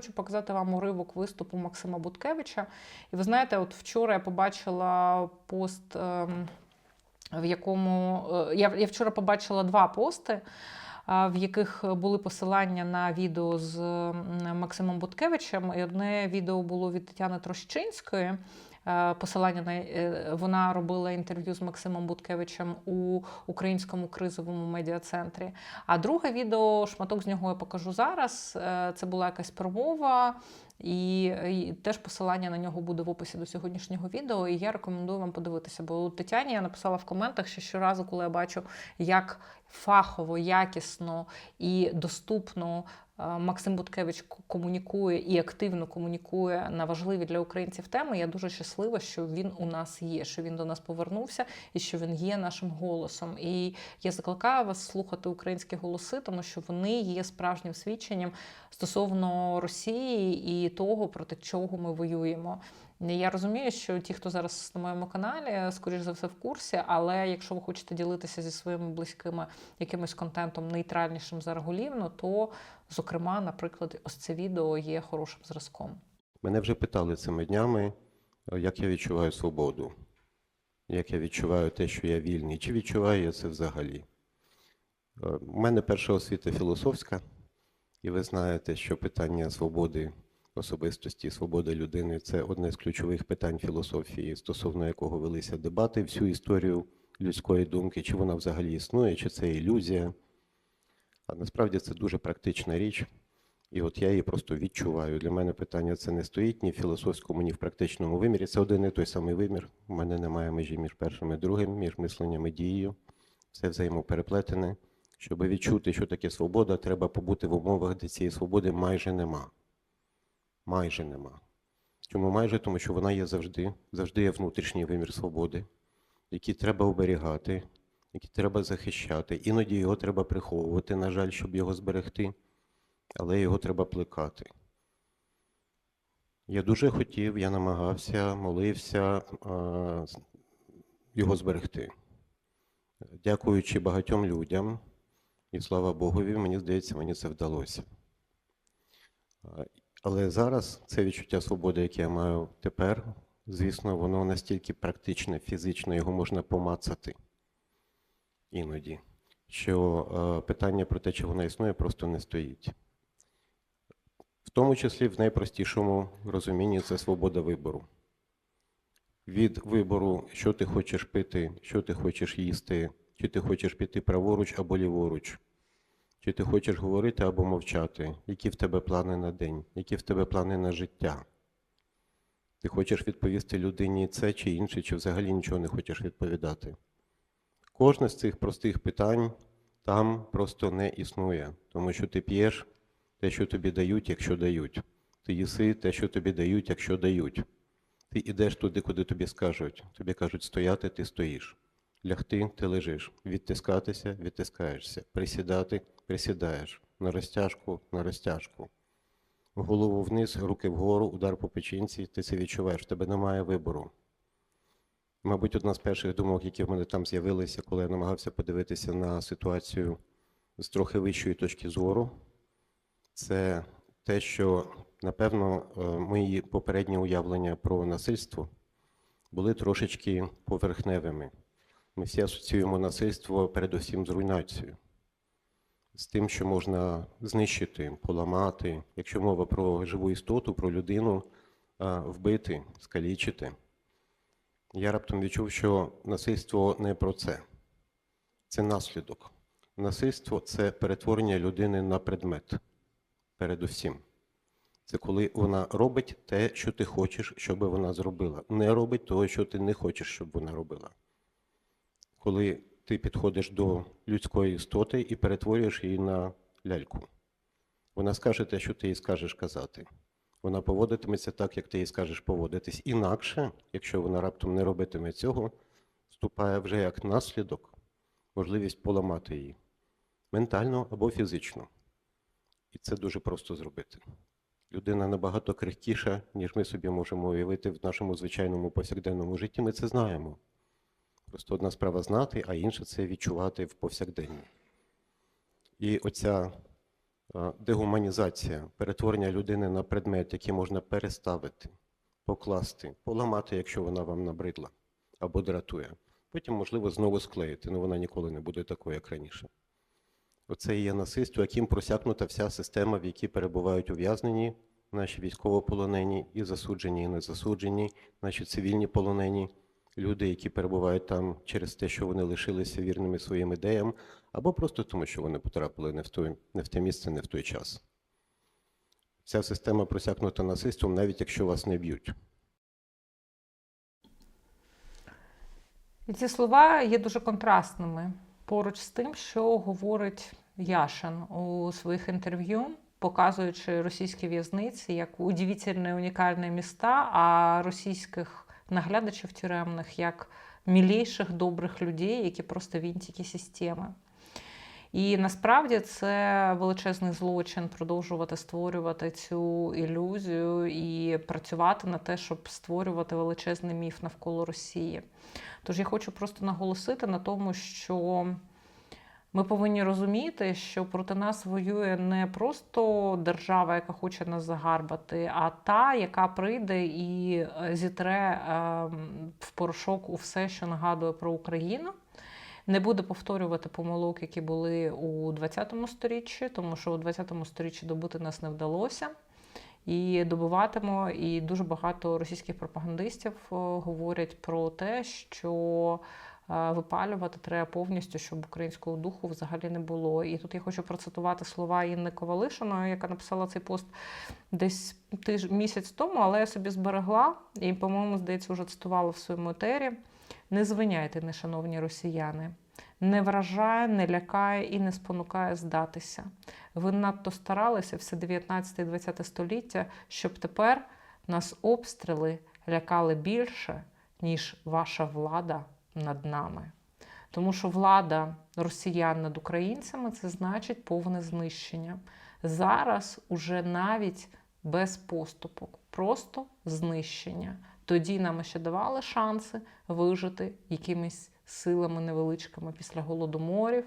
хочу показати вам уривок виступу Максима Буткевича. І ви знаєте, от вчора я побачила пост, ем, в якому е, я, вчора побачила два пости. В яких були посилання на відео з Максимом Буткевичем, і одне відео було від Тетяни Трощинської. Е, Посилання на е, вона робила інтерв'ю з Максимом Буткевичем у українському кризовому медіа-центрі. А друге відео, шматок з нього я покажу зараз. Е, Це була якась промова, і, і теж посилання на нього буде в описі до сьогоднішнього відео. І я рекомендую вам подивитися. Бо Тетяні я написала в коментах, що щоразу, коли я бачу, як фахово, якісно і доступно Максим Буткевич комунікує і активно комунікує на важливі для українців теми. Я дуже щаслива, що він у нас є, що він до нас повернувся і що він є нашим голосом. І я закликаю вас слухати українські голоси, тому що вони є справжнім свідченням стосовно Росії і того, проти чого ми воюємо. Я розумію, що ті, хто зараз на моєму каналі, скоріш за все в курсі, але якщо ви хочете ділитися зі своїми близькими якимось контентом нейтральнішим за регулівно, то, зокрема, наприклад, ось це відео є хорошим зразком. Мене вже питали цими днями, е, як я відчуваю свободу, як я відчуваю те, що я вільний, чи відчуваю я це взагалі. Е, У мене перша освіта філософська, і ви знаєте, що питання свободи особистості, свободи людини це одне з ключових питань філософії, стосовно якого велися дебати всю історію людської думки, чи вона взагалі існує, чи це ілюзія. А насправді це дуже практична річ. І от я її просто відчуваю. Для мене питання це не стоїть ні в філософському, ні в практичному вимірі. Це один і той самий вимір. У мене немає межі між першим і другим, між мисленням і дією. Все взаємопереплетене. Щоб відчути, що таке свобода, треба побути в умовах, де цієї свободи майже нема. Майже нема. Чому майже? Тому що вона є завжди, завжди є внутрішній вимір свободи, який треба оберігати, який треба захищати. Іноді його треба приховувати, на жаль, щоб його зберегти але його треба плекати. Я дуже хотів, я намагався, молився а, його зберегти. Дякуючи багатьом людям, і слава Богові, мені здається, мені це вдалося. Але зараз це відчуття свободи, яке я маю тепер, звісно, воно настільки практичне, фізично, його можна помацати іноді, що е, питання про те, чи вона існує, просто не стоїть. В тому числі в найпростішому розумінні це свобода вибору. Від вибору, що ти хочеш пити, що ти хочеш їсти, чи ти хочеш піти праворуч або ліворуч, чи ти хочеш говорити або мовчати, які в тебе плани на день, які в тебе плани на життя. Ти хочеш відповісти людині це чи інше, чи взагалі нічого не хочеш відповідати. Кожне з цих простих питань там просто не існує, тому що ти п'єш те, що тобі дають, якщо дають. Ти їси те, що тобі дають, якщо дають. Ти йдеш туди, куди тобі скажуть. Тобі кажуть стояти, ти стоїш. Лягти, ти лежиш. Відтискатися, відтискаєшся. Присідати, присідаєш. На розтяжку, на розтяжку. Голову вниз, руки вгору, удар по печінці, ти це відчуваєш, тебе немає вибору. Мабуть, одна з перших думок, які в мене там з'явилися, коли я намагався подивитися на ситуацію з трохи вищої точки зору, це те, що, напевно, е, мої попередні уявлення про насильство були трошечки поверхневими. Ми всі асоціюємо насильство передусім з руйнацією, з тим, що можна знищити, поламати, якщо мова про живу істоту, про людину, вбити, скалічити. Я раптом відчув, що насильство не про це, це наслідок. Насильство це перетворення людини на предмет передусім. Це коли вона робить те, що ти хочеш, щоб вона зробила. Не робить того, що ти не хочеш, щоб вона робила. Коли ти підходиш до людської істоти і перетворюєш її на ляльку. Вона скаже те, що ти їй скажеш казати. Вона поводитиметься так, як ти їй скажеш поводитись. Інакше, якщо вона раптом не робитиме цього, вступає вже як наслідок можливість поламати її ментально або фізично. І це дуже просто зробити. Людина набагато крихкіша, ніж ми собі можемо уявити в нашому звичайному повсякденному житті. Ми це знаємо. Просто одна справа знати, а інша це відчувати в повсякденні. І оця Дегуманізація, перетворення людини на предмет, який можна переставити, покласти, поламати, якщо вона вам набридла або дратує. Потім, можливо, знову склеїти, але вона ніколи не буде такою, як раніше. Оце і є насильство, яким просякнута вся система, в якій перебувають ув'язнені наші військовополонені, і засуджені, і не засуджені, наші цивільні полонені, люди, які перебувають там через те, що вони лишилися вірними своїм ідеям, або просто тому, що вони потрапили не в, той, не в те місце, не в той час. Ця система просякнута насильством, навіть якщо вас не б'ють. І ці слова є дуже контрастними поруч з тим, що говорить Яшин у своїх інтерв'ю, показуючи російські в'язниці як удивительні унікальні міста, а російських наглядачів тюремних як мілійших добрих людей, які просто вінтики системи. І насправді це величезний злочин продовжувати створювати цю ілюзію і працювати на те, щоб створювати величезний міф навколо Росії. Тож я хочу просто наголосити на тому, що ми повинні розуміти, що проти нас воює не просто держава, яка хоче нас загарбати, а та, яка прийде і е, зітре е, в порошок у все, що нагадує про Україну. Не буде повторювати помилок, які були у 20 сторіччі, тому що у 20 сторіччі добити нас не вдалося. І добиватимо, і дуже багато російських пропагандистів е, говорять про те, що випалювати треба повністю, щоб українського духу взагалі не було. І тут я хочу процитувати слова Інни Ковалишиної, яка написала цей пост десь тиж місяць тому, але я собі зберегла і, по-моєму, здається, вже цитувала в своєму етері. Не звиняйте, нешановні росіяни. Не вражає, не лякає і не спонукає здатися. Ви надто старалися все 19 і 20 століття, щоб тепер нас обстріли лякали більше, ніж ваша влада над нами. Тому що влада росіян над українцями це значить повне знищення. Зараз уже навіть без поступок, просто знищення. Тоді нам ще давали шанси вижити якимись силами невеличкими після голодоморів,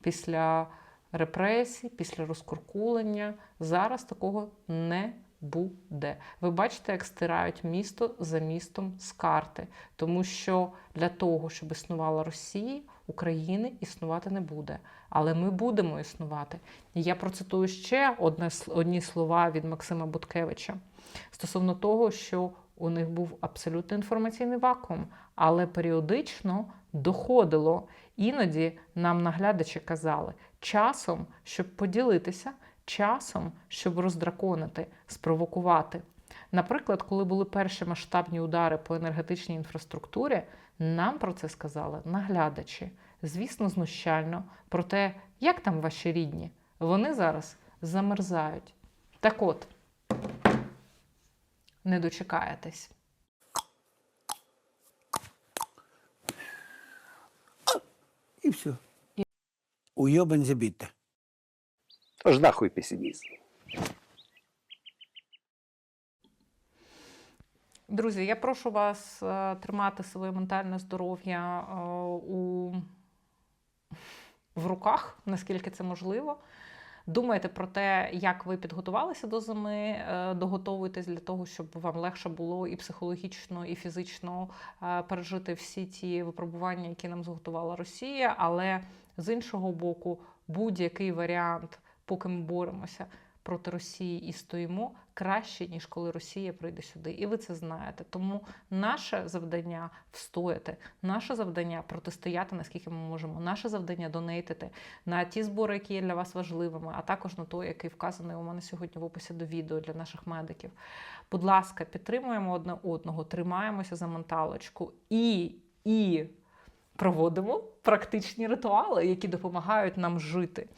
після репресій, після розкуркулення. Зараз такого не буде. Ви бачите, як стирають місто за містом з карти, тому що для того, щоб існувала Росія, України існувати не буде. Але ми будемо існувати. Я процитую ще одне, одні слова від Максима Буткевича стосовно того, що у них був абсолютно інформаційний вакуум, але періодично доходило. Іноді нам наглядачі казали часом, щоб поділитися, часом, щоб роздраконити, спровокувати. Наприклад, коли були перші масштабні удари по енергетичній інфраструктурі, нам про це сказали наглядачі. Звісно, знущально про те, як там ваші рідні. Вони зараз замерзають. Так от, не дочекаєтесь. И все. Уебан забито. Тож нахуй песимізм. Друзі, я прошу вас е, тримати своє ментальне здоров'я е, у... в руках, наскільки це можливо. Думайте про те, як ви підготувалися до зими, е, доготовуйтесь для того, щоб вам легше було і психологічно, і фізично пережити всі ті випробування, які нам зготувала Росія. Але з іншого боку, будь-який варіант, поки ми боремося проти Росії і стоїмо, краще, ніж коли Росія прийде сюди. І ви це знаєте. Тому наше завдання встояти, наше завдання протистояти, наскільки ми можемо, наше завдання донейтити на ті збори, які є для вас важливими, а також на той, який вказаний у мене сьогодні в описі до відео для наших медиків. Будь ласка, підтримуємо одне одного, тримаємося за менталочку і, і проводимо практичні ритуали, які допомагають нам жити.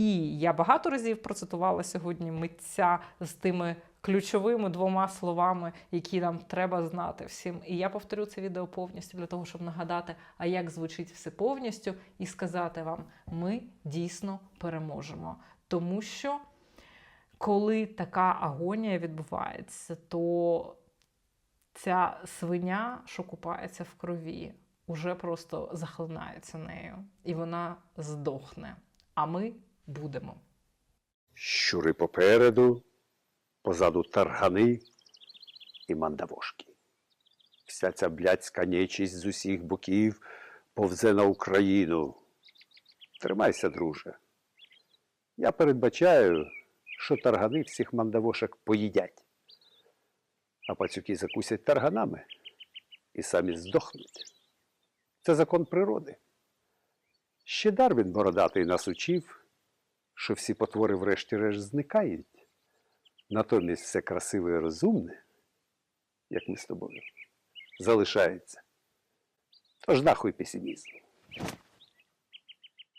І я багато разів процитувала сьогодні митця з тими ключовими двома словами, які нам треба знати всім. І я повторю це відео повністю для того, щоб нагадати, а як звучить все повністю, і сказати вам: ми дійсно переможемо. Тому що коли така агонія відбувається, то ця свиня, що купається в крові, уже просто захлинається нею, і вона здохне. А ми будемо. Щури попереду, позаду таргани і мандавошки. Вся ця блядська нечість з усіх боків повзе на Україну. Тримайся, друже. Я передбачаю, що таргани всіх мандавошок поїдять, а пацюки закусять тарганами і самі здохнуть. Це закон природи. Ще Дарвін бородатий нас учив, що всі потвори врешті-решт зникають. Натомість все красиве і розумне, як ми з тобою, залишається. Тож нахуй песимізм.